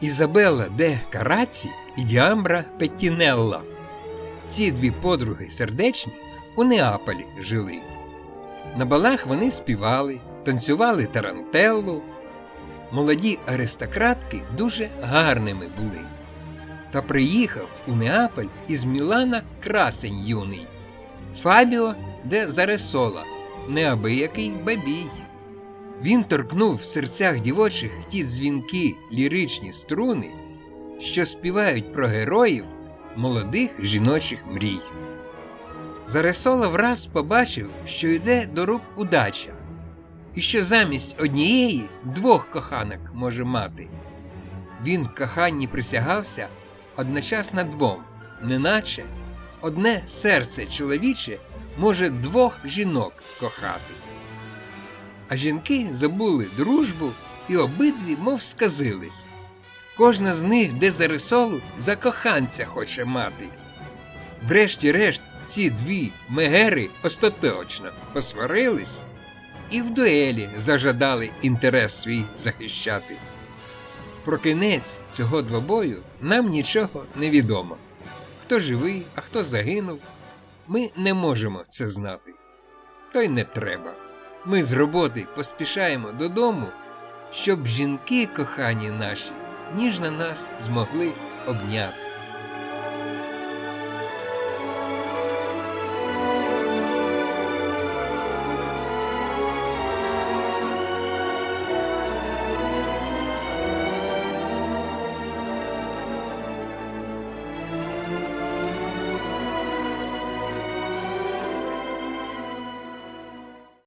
Ізабелла де Караці і Діамбра Петтінелла. Ці дві подруги сердечні у Неаполі жили. На балах вони співали, танцювали тарантеллу. Молоді аристократки дуже гарними були. Та приїхав у Неаполь із Мілана красень юний. Фабіо де Заресола, неабиякий бабій. Він торкнув в серцях дівочих ті дзвінки, ліричні струни, що співають про героїв молодих жіночих мрій. Заресола враз побачив, що йде до рук удача, і що замість однієї двох коханок може мати. Він в коханні присягався одночасно двом, неначе одне серце чоловіче може двох жінок кохати. А жінки забули дружбу і обидві, мов сказились. Кожна з них, де зарисолу, за коханця хоче мати. Врешті-решт, ці дві мегери остаточно посварились і в дуелі зажадали інтерес свій захищати. Про кінець цього двобою нам нічого не відомо. Хто живий, а хто загинув, ми не можемо це знати. То й не треба. Ми з роботи поспішаємо додому, щоб жінки кохані наші ніжно нас змогли обняти.